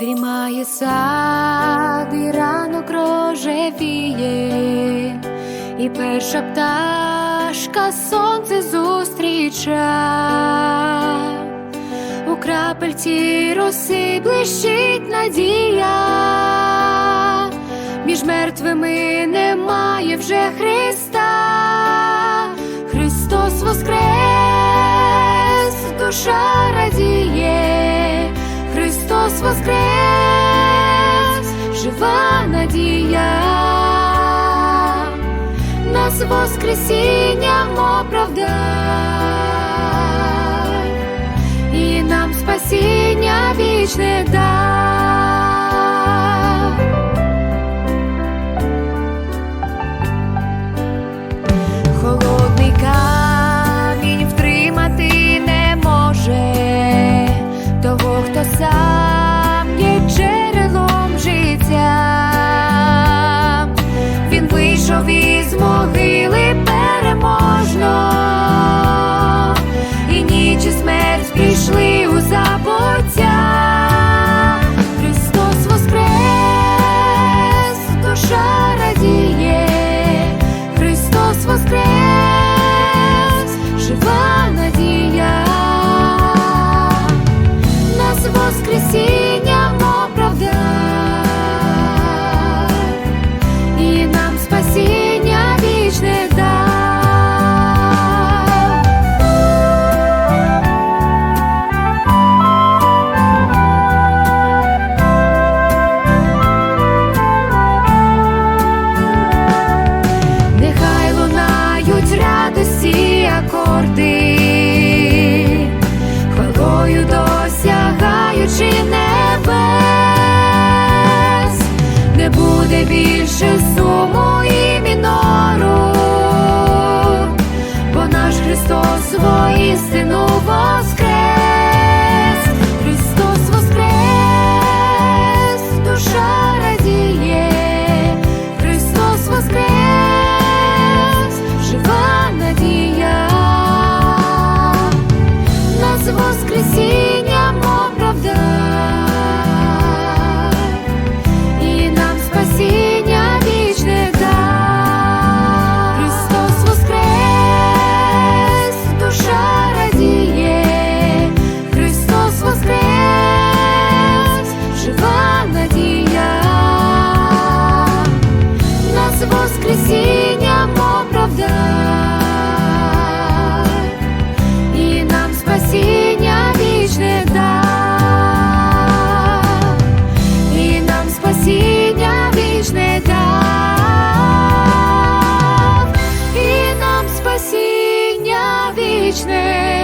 Співає сад, і ранок рожевіє, і перша пташка сонце зустріча, у крапельці роси блищить надія, між мертвими немає вже Христа, Христос воскрес, душа радіє, Христос воскрес, нас воскресінням оправдай, і нам спасіння вічне дай. Воскрес, жива надія, нас воскресінням буде більше суму вічне.